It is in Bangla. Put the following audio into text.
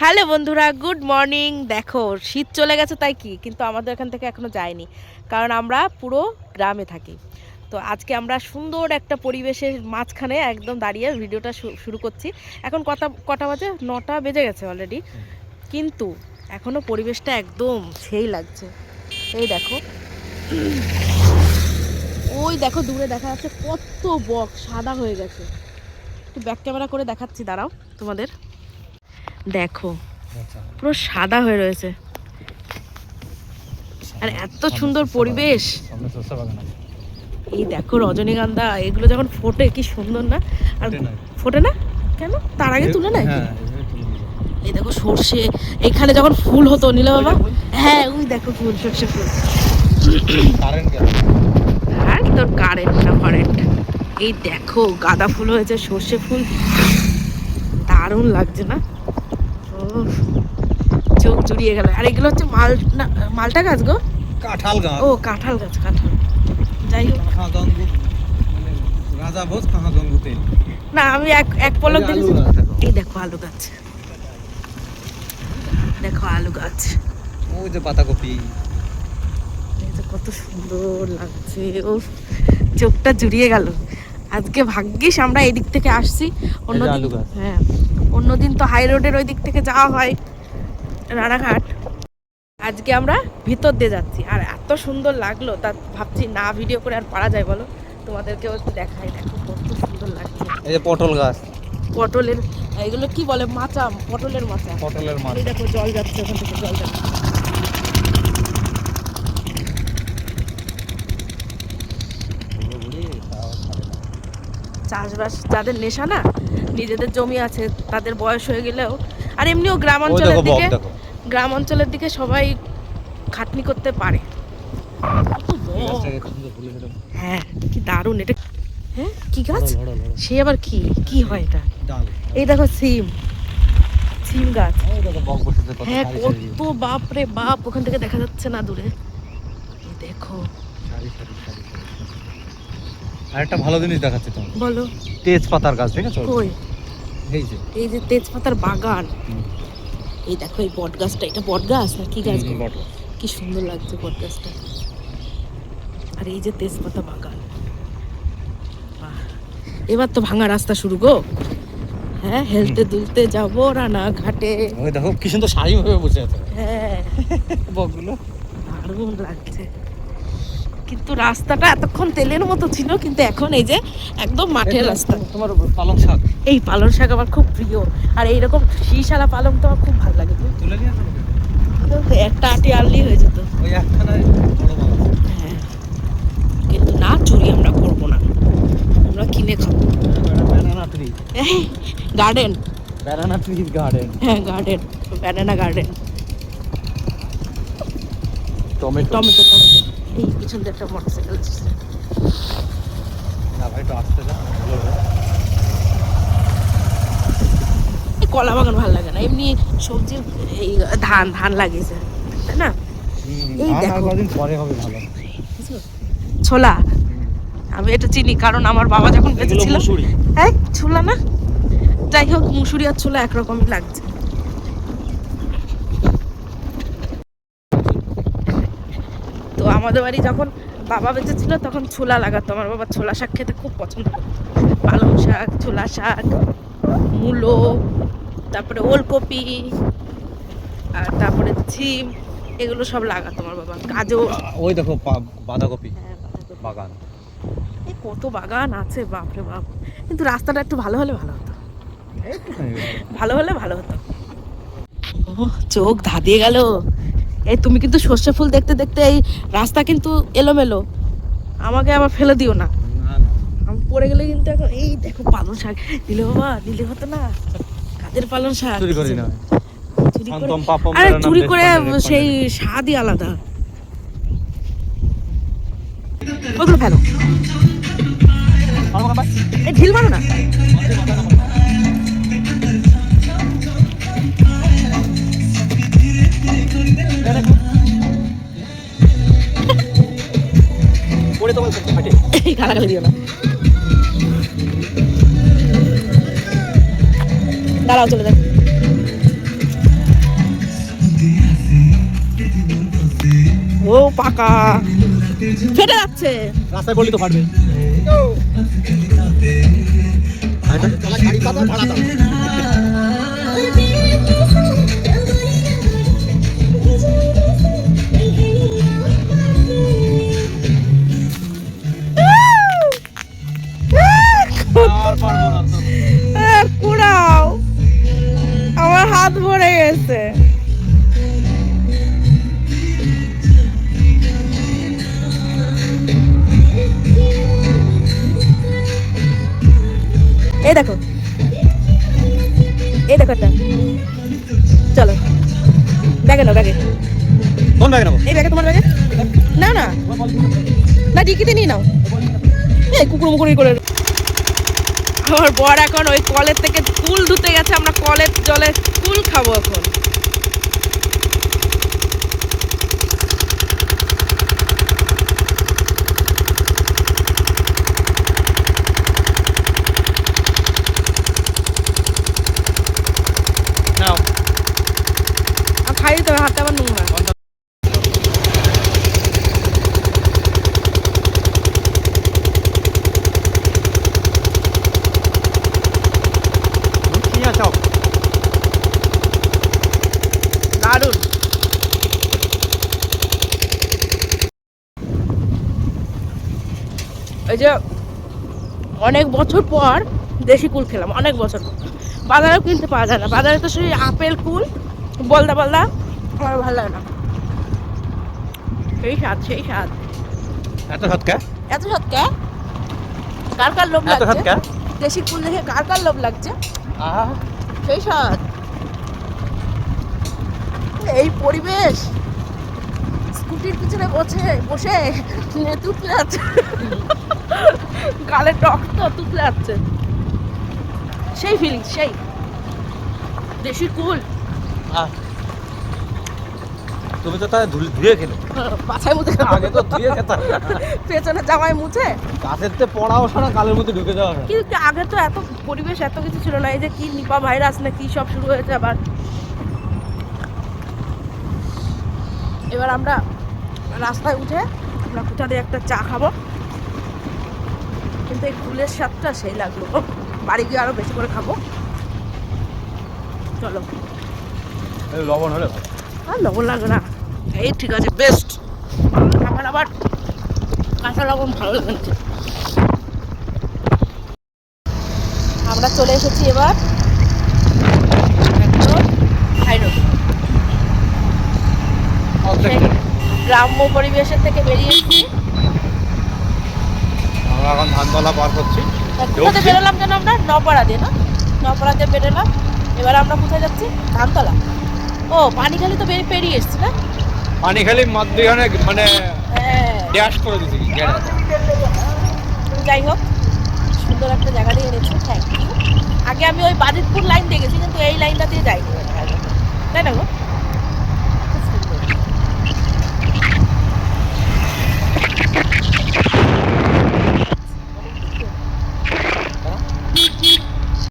হ্যালো বন্ধুরা, গুড মর্নিং। দেখো, শীত চলে গেছে তাই কি? কিন্তু আমাদের এখান থেকে এখনও যায়নি, কারণ আমরা পুরো গ্রামে থাকি। তো আজকে আমরা সুন্দর একটা পরিবেশের মাঝখানে একদম দাঁড়িয়ে ভিডিওটা শুরু করছি। এখন কটা কটা বাজে? নটা বেজে গেছে অলরেডি কিন্তু এখনও পরিবেশটা একদম সেই লাগছে। এই দেখো। ওই দেখো, দূরে দেখা যাচ্ছে কত বক, সাদা হয়ে গেছে। একটু ব্যাক ক্যামেরা করে দেখাচ্ছি, দাঁড়াও তোমাদের। দেখো। পুরো সাদা হয়ে রয়েছে। আর এত সুন্দর পরিবেশ। এই দেখো রজনীগন্ধা এগুলো যখন ফোটে কি সুন্দর না? আর ফোটে না। কেন? তার আগে তুলে নেয়? হ্যাঁ, এই দেখো সর্ষে এখানে যখন ফুল হতো নীলা বাবা? হ্যাঁ ওই দেখো ফুল সর্ষে ফুল। আর তোর কারেন্ট না কারেন্ট। এই দেখো গাঁদা ফুল হয়েছে সর্ষে ফুল। দারুণ লাগছে না? চোখ জুড়িয়ে গেল। আর এগুলো হচ্ছে মাল মালটা গাছ গো? কাঁঠাল গাছ। ও কাঁঠাল গাছ কাঁঠাল। যাই হোক। মানে রাজা ভোজ কাঁহা না আমি এক এক পলক এই দেখেছি। দেখো। এই দেখো আলু গাছ। দেখো আলু গাছ। ওই যে পাতাকপি। কত সুন্দর লাগছে। ও চোখটা জুড়িয়ে গেল। আজকে ভাগ্যিস আমরা এদিক থেকে আসছি। গাছ। হ্যাঁ। অন্যদিন তো হাই রোডের ওই দিক থেকে যাওয়া হয় রানাঘাট। আজকে আমরা ভিতর দিয়ে যাচ্ছি। আর এত সুন্দর লাগল তা ভাবছি না ভিডিও করে আর পারা যায় বলো? তোমাদেরকেও একটু দেখাই দেখো কত সুন্দর লাগছে। এই যে পটল গাছ। পটলের এগুলো কি বলে মাচা পটলের মাচা পটলের মাচা দেখো জল যাচ্ছে ওখান থেকে জল যাচ্ছে। চাষবাস যাদের নেশা না নিজেদের জমি আছে তাদের বয়স হয়ে গেলেও আর এমনিও গ্রাম অঞ্চলের দিকে গ্রাম অঞ্চলের দিকে সবাই খাটনি করতে পারে। হ্যাঁ কি দারুণ এটা। হ্যাঁ কি গাছ। সে আবার কি? কি হয় এটা? এই দেখো সিম। সিম গাছ। হ্যাঁ কত বাপ রে বাপ ওখান থেকে দেখা যাচ্ছে না দূরে। দেখো। সারি সারি সারি সারি। আর একটা ভালো জিনিস দেখাচ্ছি তোমার বলো। তেজপাতার গাছ আছে? কই? এই যে। এই যে তেজপাতার বাগান। এই দেখো এই বট গাছটা এটা বট গাছ না কি গাছ বট কি সুন্দর লাগছে বট গাছটা আর এই যে তেজপাতা বাগান। এবার তো ভাঙা রাস্তা শুরু গো। হ্যাঁ হেলতে দুলতে যাব রানা ঘাটে ওই দেখো কি সুন্দর সারি ভাবে বসে আছে। হ্যাঁ। বকগুলো। দারুণ লাগছে। কিন্তু রাস্তাটা এতক্ষণ তেলের মতো ছিল কিন্তু এখন এই যে একদম মাঠের রাস্তা। তোমার পালং শাক? এই পালং শাক আমার খুব প্রিয়। আর এইরকম শীষালা পালং তো আমার খুব ভালো লাগে। তুলে নিয়ে একটা আটি আনলেই হয়ে যেত। ওই একখানা হ্যাঁ। কিন্তু না চুরি আমরা করব না। আমরা কিনে খাব। গার্ডেন। ব্যানানা ট্রি গার্ডেন হ্যাঁ garden. Banana garden. Tomato. Tomato tomato. এই পিছন দিয়ে একটা হবে। এই কলা বাগান ভালো লাগে না এমনি সবজি এই ধান ধান লাগিয়েছে তাই না? এই দেখো। পরে হবে ভালো। ছোলা। আমি এটা চিনি কারণ আমার বাবা যখন বেঁচে ছিল এই ছোলা না? যাই হোক মুসুরি আর ছোলা একরকমই লাগছে। তো আমাদের বাড়ি যখন বাবা বেঁচে ছিল তখন ছোলা লাগাতো। আমার বাবা ছোলা শাক খেতে খুব পছন্দ করতো। পালং শাক ছোলা শাক মূলো তারপরে ওলকপি আর তারপরে ছিম এগুলো সব লাগাতো আমার বাবা। গাজর। ওই দেখো বাঁধাকপি। হ্যাঁ, বাগান। এই কত বাগান আছে বাপরে বাপ। কিন্তু রাস্তাটা একটু ভালো হলে ভালো হতো। ভালো হলে ভালো হতো। ও চোখ ধাঁধিয়ে গেল। এই তুমি কিন্তু সর্ষে ফুল দেখতে দেখতে এই রাস্তা কিন্তু এলোমেলো। আমাকে আবার ফেলে দিও না। আমি পড়ে গেলে কিন্তু এখন এই দেখো পালং শাক। দিলে বাবা দিলে হতো না। কাদের পালং শাক? চুরি করি না। চুরি করে? আরে চুরি করে সেই স্বাদই আলাদা। ওগুলো ফেলো। ঢিল মারো না। পড়ে তোমার দাঁড়াও চলে যাবে ও পাকা। ফেটে যাচ্ছে। রাস্তায় পড়লে তো ফাটবে। এই দেখো। এই দেখো একটা। চলো। ব্যাগে নাও ব্যাগে। কোন ব্যাগে নাও? এই ব্যাগে তোমার ব্যাগে? না না। না ডিকিতে নিয়ে নাও। এই কুকুর মুকুরি করে। আমার বর এখন ওই কলের থেকে কুল ধুতে গেছে আমরা কলের জলে কুল খাব এখন। খাই দিতে হবে হাতটা আবার নোংরা দারুণ। এই যে অনেক বছর পর দেশি কুল খেলাম অনেক বছর পর। বাজারেও কিনতে পাওয়া যায় না। বাজারে তো সেই আপেল কুল বলদা বলদা। আমার ভালো লাগে না। সেই স্বাদ সেই স্বাদ। এত সৎকা এত স্বাদ কে? কার কার লোভ লাগছে? সৎকা দেশি কুল দেখে কার কার লোভ লাগছে? সেই স্বাদ। এই পরিবেশ। স্কুটির পিছনে বসে বসে তুতলে আছে। গালে টক তো তুতলে আছে। সেই ফিলিং সেই। দেশি কুল। তুমি তো তাই ধুল- ধুয়ে খেলে। পাছায় মুছে আগে তো ধুয়ে খেতাম পেছনে জামায় মুছে? গাছের তে পড়াও শোনা কালের মধ্যে ঢুকে যাওয়া কিন্তু আগে তো এত পরিবেশ এত কিছু ছিল না এই যে কি নিপা ভাইরাস না কি সব শুরু হয়েছে আবার। এবার আমরা রাস্তায় উঠে আমরা কোথা দিয়ে একটা চা খাব। কিন্তু এই ফুলের স্বাদটা সেই লাগল। বাড়ি গিয়ে আরও বেশি করে খাব। চলো। লবণ হলে ভালো। আর লবণ লাগবে না। এই ঠিক আছে বেস্ট আমার আবার কাঁচা লবণ ভালো লাগে আমরা চলে এসেছি এবার গ্রাম্য পরিবেশের থেকে বেরিয়ে এসেছি। আমরা এখন ধানতলা পার করছি। কোথাতে বেরোলাম যেন আমরা? নপাড়া দিয়ে না? নপাড়া দিয়ে বেরোলাম। এবার আমরা কোথায় যাচ্ছি? ধানতলা। ও পানিখালি তো বেরিয়ে পেরিয়ে এসছি না? পানিখালি মধ্যখানে মানে হ্যাঁ। ড্যাশ করে দিতে কি যাই হোক সুন্দর একটা জায়গা দিয়ে এনেছো থ্যাংক ইউ আগে আমি ওই বাজিতপুর লাইন দেখেছি কিন্তু এই লাইনটা দিয়ে যাই তাই না গো?